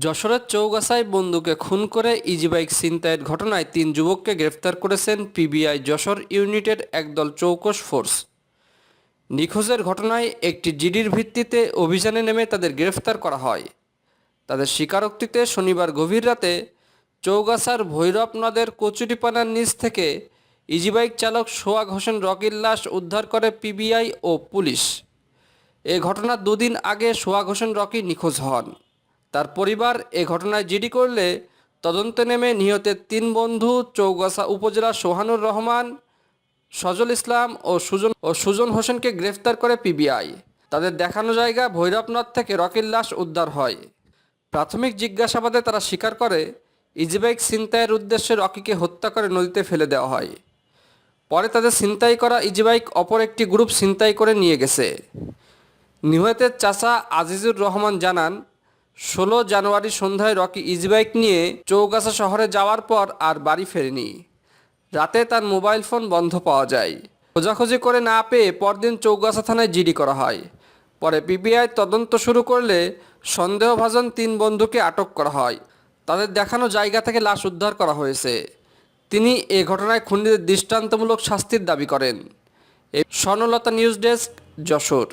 যশোরের চৌগাছায় বন্ধুকে খুন করে ইজিবাইক ছিনতাইয়ের ঘটনায় তিন যুবককে গ্রেফতার করেছেন পিবিআই যশোর ইউনিটের একদল চৌকস ফোর্স। নিখোঁজের ঘটনায় একটি জিডির ভিত্তিতে অভিযানে নেমে তাদের গ্রেফতার করা হয়। তাদের স্বীকারোক্তিতে শনিবার গভীর রাতে চৌগাছার ভৈরব নদের কচুরিপানার নিচ থেকে ইজিবাইক চালক সোহাগ হোসেন রকির লাশ উদ্ধার করে পিবিআই ও পুলিশ। এ ঘটনার দুদিন আগে সোহাগ হোসেন রকি নিখোঁজ হন। তার পরিবার এ ঘটনায় জিডি করলে তদন্তে নেমে নিহতের তিন বন্ধু চৌগাছা উপজেলার সোহানুর রহমান, সজল ইসলাম ও সুজন ও সুজন হোসেনকে গ্রেফতার করে পিবিআই। তাদের দেখানো জায়গা ভৈরবনাথ থেকে রকির লাশ উদ্ধার হয়। প্রাথমিক জিজ্ঞাসাবাদে তারা স্বীকার করে ইজিবাইক ছিনতাইয়ের উদ্দেশ্যে রকিকে হত্যা করে নদীতে ফেলে দেওয়া হয়। পরে তাদের ছিনতাই করা ইজিবাইক অপর একটি গ্রুপ ছিনতাই করে নিয়ে গেছে। নিহতের চাচা আজিজুর রহমান জানান ষোলো জানুয়ারি সন্ধ্যায় রকি ইজবাইক নিয়ে চৌগাছা শহরে যাওয়ার পর আর বাড়ি ফেরেনি। রাতে তার মোবাইল ফোন বন্ধ পাওয়া যায়। খোঁজাখুঁজি করে না পেয়ে পরদিন চৌগাছা থানায় জিডি করা হয়। পরে পিবিআই তদন্ত শুরু করলে সন্দেহভাজন তিন বন্ধুকে আটক করা হয়। তাদের দেখানো জায়গা থেকে লাশ উদ্ধার করা হয়েছে। তিনি এ ঘটনায় খুনিদের দৃষ্টান্তমূলক শাস্তির দাবি করেন। Swarnalata news desk, Jessore.